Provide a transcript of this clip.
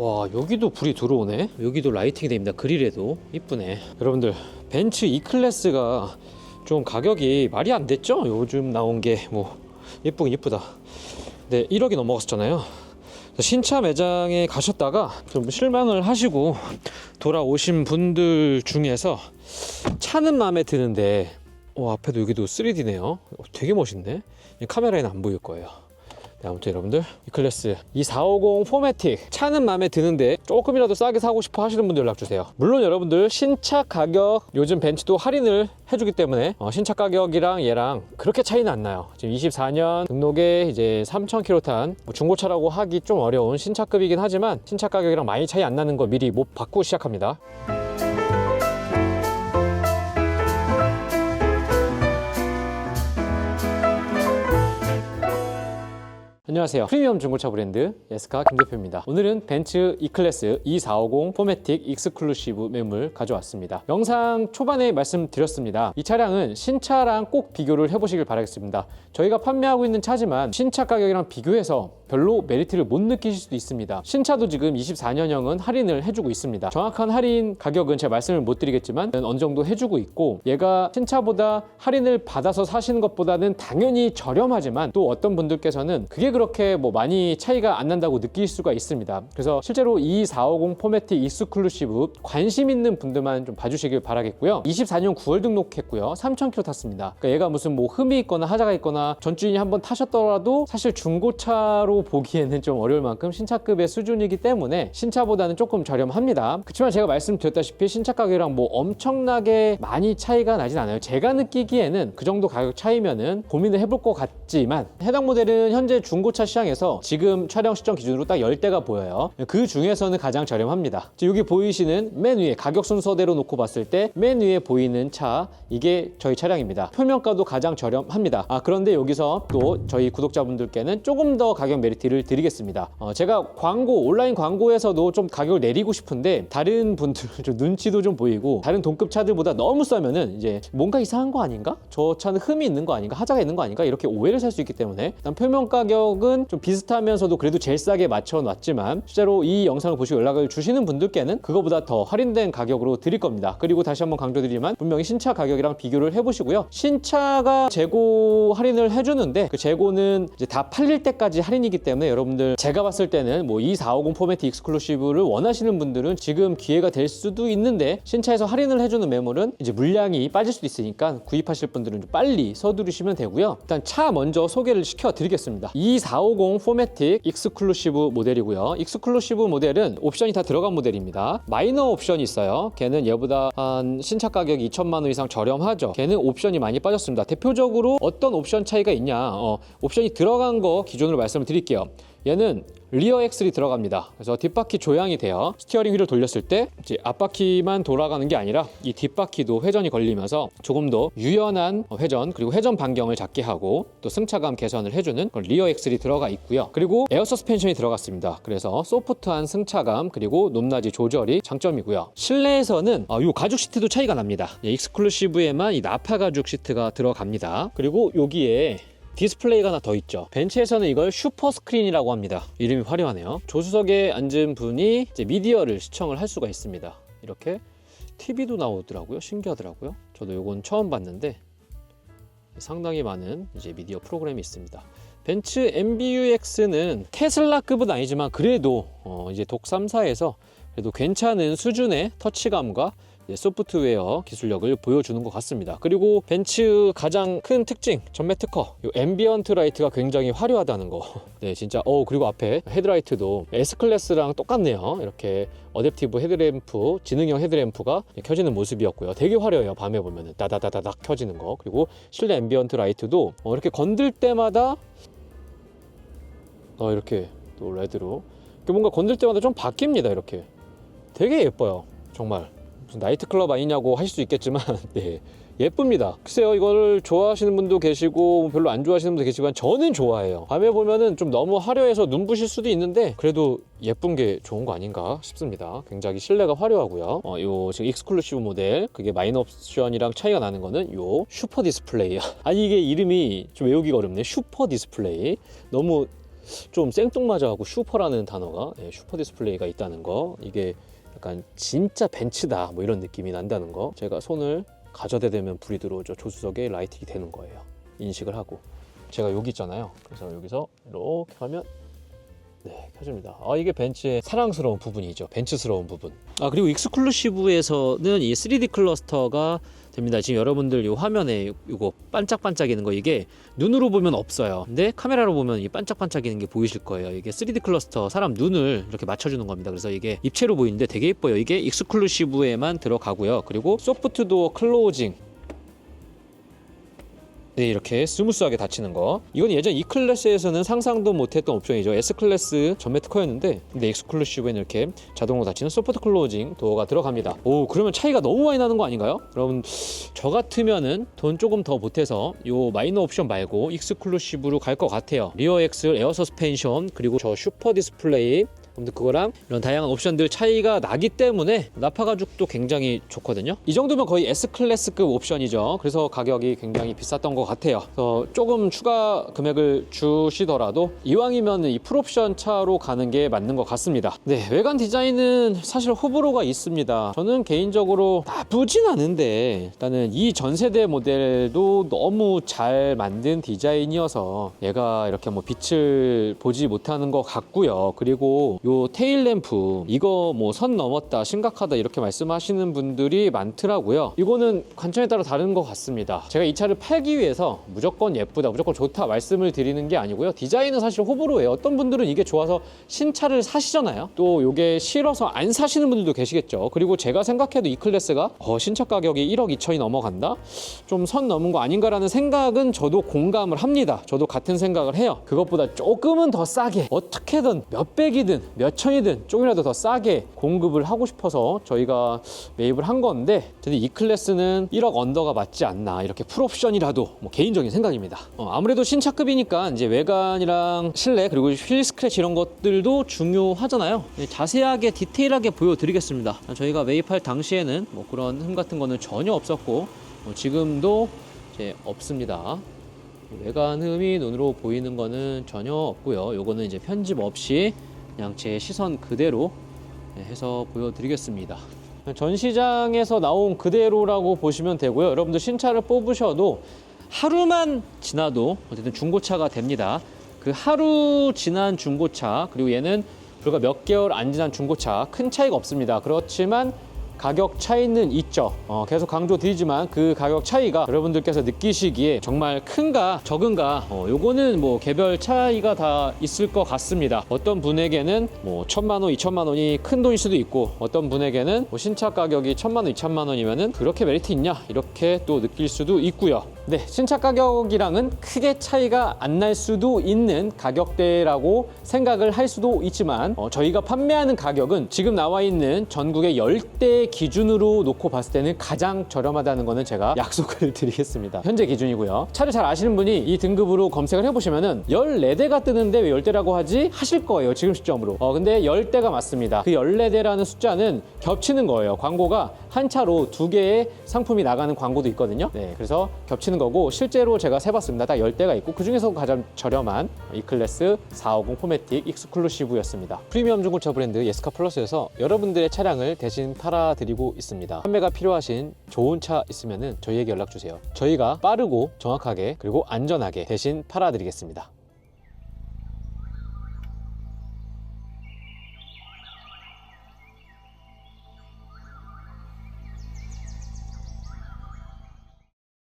와 여기도 불이 들어오네. 여기도 라이팅이 됩니다. 그릴에도. 이쁘네. 여러분들 벤츠 E클래스가 좀 가격이 말이 안 됐죠? 요즘 나온 게. 뭐 예쁘긴 예쁘다. 네 1억이 넘어갔었잖아요. 신차 매장에 가셨다가 좀 실망을 하시고 돌아오신 분들 중에서 차는 마음에 드는데 어, 앞에도 여기도 3D네요. 되게 멋있네. 이 카메라에는 안 보일 거예요 네, 아무튼 여러분들 이 클래스 2450 포매틱 차는 마음에 드는데 조금이라도 싸게 사고 싶어 하시는 분들 연락 주세요. 물론 여러분들 신차 가격 요즘 벤츠도 할인을 해주기 때문에 어, 신차 가격이랑 얘랑 그렇게 차이는 안 나요. 지금 24년 등록에 이제 3000km 탄 뭐 중고차라고 하기 좀 어려운 신차급이긴 하지만 신차 가격이랑 많이 차이 안 나는 거 미리 못 받고 시작합니다 안녕하세요. 프리미엄 중고차 브랜드 예스카 김 대표입니다. 오늘은 벤츠 E클래스 2450 포매틱 익스클루시브 매물 가져왔습니다. 영상 초반에 말씀드렸습니다. 이 차량은 신차랑 꼭 비교를 해보시길 바라겠습니다. 저희가 판매하고 있는 차지만 신차 가격이랑 비교해서 별로 메리트를 못 느끼실 수도 있습니다. 신차도 지금 24년형은 할인을 해주고 있습니다. 정확한 할인 가격은 제가 말씀을 못 드리겠지만 어느 정도 해주고 있고 얘가 신차보다 할인을 받아서 사시는 것보다는 당연히 저렴하지만 또 어떤 분들께서는 그게 그렇게 뭐 많이 차이가 안 난다고 느낄 수가 있습니다. 그래서 실제로 이 450 포매틱 익스클루시브 관심 있는 분들만 좀 봐주시길 바라겠고요. 24년 9월 등록했고요. 3,000km 탔습니다. 그러니까 얘가 무슨 뭐 흠이 있거나 하자가 있거나 전 주인이 한번 타셨더라도 사실 중고차로 보기에는 좀 어려울 만큼 신차급의 수준이기 때문에 신차보다는 조금 저렴합니다. 그렇지만 제가 말씀드렸다시피 신차 가격이랑 뭐 엄청나게 많이 차이가 나진 않아요. 제가 느끼기에는 그 정도 가격 차이면은 고민을 해볼 것 같지만 해당 모델은 현재 중고차 시장에서 지금 촬영 시점 기준으로 딱 10대가 보여요. 그 중에서는 가장 저렴합니다. 여기 보이시는 맨 위에 가격 순서대로 놓고 봤을 때 맨 위에 보이는 차 이게 저희 차량입니다. 표면가도 가장 저렴합니다. 아 그런데 여기서 또 저희 구독자분들께는 조금 더 가격 메리트를 드리겠습니다. 어, 제가 광고 온라인 광고에서도 좀 가격을 내리고 싶은데 다른 분들 좀 눈치도 좀 보이고 다른 동급 차들보다 너무 싸면은 이제 뭔가 이상한 거 아닌가? 저 차는 흠이 있는 거 아닌가? 하자가 있는 거 아닌가? 이렇게 오해를 살 수 있기 때문에 일단 표면 가격은 좀 비슷하면서도 그래도 제일 싸게 맞춰 놨지만 실제로 이 영상을 보시고 연락을 주시는 분들께는 그거보다 더 할인된 가격으로 드릴 겁니다. 그리고 다시 한번 강조드리지만 분명히 신차 가격이랑 비교를 해보시고요. 신차가 재고 할인을 해주는데 그 재고는 이제 다 팔릴 때까지 할인이기 때문에 여러분들 제가 봤을 때는 뭐 2450 포매트 익스클루시브를 원하시는 분들은 지금 기회가 될 수도 있는데 신차에서 할인을 해주는 매물은 이제 물량이 빠질 수도 있으니까 구입하실 분들은 좀 빨리 서두르시면 되고요. 일단 차 먼저 소개를 시켜드리겠습니다. 2450 포매틱 익스클루시브 모델이고요. 익스클루시브 모델은 옵션이 다 들어간 모델입니다. 마이너 옵션이 있어요. 걔는 얘보다 한 신차 가격이 2천만 원 이상 저렴하죠. 걔는 옵션이 많이 빠졌습니다. 대표적으로 어떤 옵션 차이가 있냐? 어, 옵션이 들어간 거 기준으로 말씀을 드릴게요. 얘는 리어 엑셀이 들어갑니다. 그래서 뒷바퀴 조향이 돼요. 스티어링 휠을 돌렸을 때 이제 앞바퀴만 돌아가는 게 아니라 이 뒷바퀴도 회전이 걸리면서 조금 더 유연한 회전 그리고 회전 반경을 잡게 하고 또 승차감 개선을 해주는 리어 엑셀이 들어가 있고요. 그리고 에어 서스펜션이 들어갔습니다. 그래서 소프트한 승차감 그리고 높낮이 조절이 장점이고요. 실내에서는 어, 이 가죽 시트도 차이가 납니다. 예, 익스클루시브에만 이 나파 가죽 시트가 들어갑니다. 그리고 여기에 디스플레이가 하나 더 있죠. 벤츠에서는 이걸 슈퍼 스크린이라고 합니다. 이름이 화려하네요. 조수석에 앉은 분이 미디어를 시청을 할 수가 있습니다. 이렇게 TV도 나오더라고요. 신기하더라고요. 저도 이건 처음 봤는데 상당히 많은 이제 미디어 프로그램이 있습니다. 벤츠 MBUX는 테슬라급은 아니지만 그래도 어 이제 독 3사에서 그래도 괜찮은 수준의 터치감과 소프트웨어 기술력을 보여주는 것 같습니다. 그리고 벤츠 가장 큰 특징, 전매 특허, 이 앰비언트 라이트가 굉장히 화려하다는 거. 네, 진짜. 어, 그리고 앞에 헤드라이트도 S 클래스랑 똑같네요. 이렇게 어댑티브 헤드램프, 지능형 헤드램프가 켜지는 모습이었고요. 되게 화려해요. 밤에 보면은 다다다다닥 켜지는 거. 그리고 실내 앰비언트 라이트도 어, 이렇게 건들 때마다 어, 이렇게 또 레드로 뭔가 건들 때마다 좀 바뀝니다. 이렇게 되게 예뻐요. 정말. 무슨 나이트클럽 아니냐고 하실 수 있겠지만 네, 예쁩니다. 글쎄요 이거를 좋아하시는 분도 계시고 뭐 별로 안 좋아하시는 분도 계시지만 저는 좋아해요. 밤에 보면은 좀 너무 화려해서 눈부실 수도 있는데 그래도 예쁜 게 좋은 거 아닌가 싶습니다. 굉장히 실내가 화려하고요. 어, 요 지금 익스클루시브 모델 그게 마이너 옵션이랑 차이가 나는 거는 요 슈퍼 디스플레이. 아니 이게 이름이 좀 외우기가 어렵네. 슈퍼 디스플레이. 너무 좀 생뚱맞아하고 슈퍼라는 단어가 예, 슈퍼 디스플레이가 있다는 거 이게 약간 진짜 벤츠다 뭐 이런 느낌이 난다는 거 제가 손을 가져대면 불이 들어오죠. 조수석에 라이팅이 되는 거예요. 인식을 하고. 제가 여기 있잖아요. 그래서 여기서 이렇게 하면 네, 켜집니다. 아, 이게 벤츠의 사랑스러운 부분이죠. 벤츠스러운 부분. 아, 그리고 익스클루시브에서는 이 3D 클러스터가 됩니다. 지금 여러분들 이 화면에 이거 반짝반짝이는 거 이게 눈으로 보면 없어요. 근데 카메라로 보면 이 반짝반짝이는 게 보이실 거예요. 이게 3D 클러스터 사람 눈을 이렇게 맞춰주는 겁니다. 그래서 이게 입체로 보이는데 되게 예뻐요. 이게 익스클루시브에만 들어가고요. 그리고 소프트 도어 클로징 네, 이렇게 스무스하게 닫히는 거. 이건 예전 E 클래스에서는 상상도 못했던 옵션이죠. S 클래스 전매 특허였는데, 근데 익스클루시브에는 이렇게 자동으로 닫히는 소프트 클로징 도어가 들어갑니다. 오, 그러면 차이가 너무 많이 나는 거 아닌가요? 여러분, 저 같으면은 돈 조금 더 보태서 요 마이너 옵션 말고 익스클루시브로 갈 것 같아요. 리어 엑셀, 에어 서스펜션, 그리고 저 슈퍼 디스플레이, 아무튼 그거랑 이런 다양한 옵션들 차이가 나기 때문에 나파 가죽도 굉장히 좋거든요. 이 정도면 거의 S 클래스급 옵션이죠. 그래서 가격이 굉장히 비쌌던 것 같아요. 그래서 조금 추가 금액을 주시더라도 이왕이면 이 풀옵션 차로 가는 게 맞는 것 같습니다. 네, 외관 디자인은 사실 호불호가 있습니다. 저는 개인적으로 나쁘진 않은데 일단은 이 전 세대 모델도 너무 잘 만든 디자인이어서 얘가 이렇게 뭐 빛을 보지 못하는 것 같고요. 그리고 요 테일 램프 이거 뭐 선 넘었다 심각하다 이렇게 말씀하시는 분들이 많더라고요. 이거는 관점에 따라 다른 것 같습니다. 제가 이 차를 팔기 위해서 무조건 예쁘다, 무조건 좋다 말씀을 드리는 게 아니고요. 디자인은 사실 호불호예요. 어떤 분들은 이게 좋아서 신차를 사시잖아요. 또 이게 싫어서 안 사시는 분들도 계시겠죠. 그리고 제가 생각해도 이 클래스가 어, 신차 가격이 1억 2천이 넘어간다? 좀 선 넘은 거 아닌가라는 생각은 저도 공감을 합니다. 저도 같은 생각을 해요. 그것보다 조금은 더 싸게 어떻게든 몇백이든 몇 천이든 조금이라도 더 싸게 공급을 하고 싶어서 저희가 매입을 한 건데 근데 이 클래스는 1억 언더가 맞지 않나 이렇게 풀옵션이라도 뭐 개인적인 생각입니다. 어, 아무래도 신차급이니까 이제 외관이랑 실내 그리고 휠 스크래치 이런 것들도 중요하잖아요. 네, 자세하게 디테일하게 보여드리겠습니다. 저희가 매입할 당시에는 뭐 그런 흠 같은 거는 전혀 없었고 뭐 지금도 이제 없습니다. 외관 흠이 눈으로 보이는 거는 전혀 없고요. 요거는 이제 편집 없이 제 시선 그대로 네, 해서 보여드리겠습니다. 전시장에서 나온 그대로라고 보시면 되고요. 여러분들 신차를 뽑으셔도 하루만 지나도 어쨌든 중고차가 됩니다. 그 하루 지난 중고차 그리고 얘는 불과 몇 개월 안 지난 중고차 큰 차이가 없습니다. 그렇지만 가격 차이는 있죠. 어, 계속 강조드리지만 그 가격 차이가 여러분들께서 느끼시기에 정말 큰가 적은가 어, 요거는 뭐 개별 차이가 다 있을 것 같습니다. 어떤 분에게는 뭐 천만 원, 이천만 원이 큰 돈일 수도 있고 어떤 분에게는 뭐 신차 가격이 천만 원, 이천만 원이면은 그렇게 메리트 있냐 이렇게 또 느낄 수도 있고요. 네, 신차 가격이랑은 크게 차이가 안 날 수도 있는 가격대라고 생각을 할 수도 있지만 어, 저희가 판매하는 가격은 지금 나와 있는 전국의 10대 기준으로 놓고 봤을 때는 가장 저렴하다는 거는 제가 약속을 드리겠습니다. 현재 기준이고요. 차를 잘 아시는 분이 이 등급으로 검색을 해보시면은 14대가 뜨는데 왜 10대라고 하지? 하실 거예요. 지금 시점으로. 어, 근데 10대가 맞습니다. 그 14대라는 숫자는 겹치는 거예요. 광고가 한 차로 두 개의 상품이 나가는 광고도 있거든요. 네, 그래서 겹치는 거고 실제로 제가 세봤습니다. 딱 10대가 있고 그 중에서 가장 저렴한 E 클래스 450 포매틱 익스클루시브였습니다. 프리미엄 중고차 브랜드 예스카 플러스에서 여러분들의 차량을 대신 팔아드리고 있습니다. 판매가 필요하신 좋은 차 있으면 저희에게 연락 주세요. 저희가 빠르고 정확하게 그리고 안전하게 대신 팔아드리겠습니다.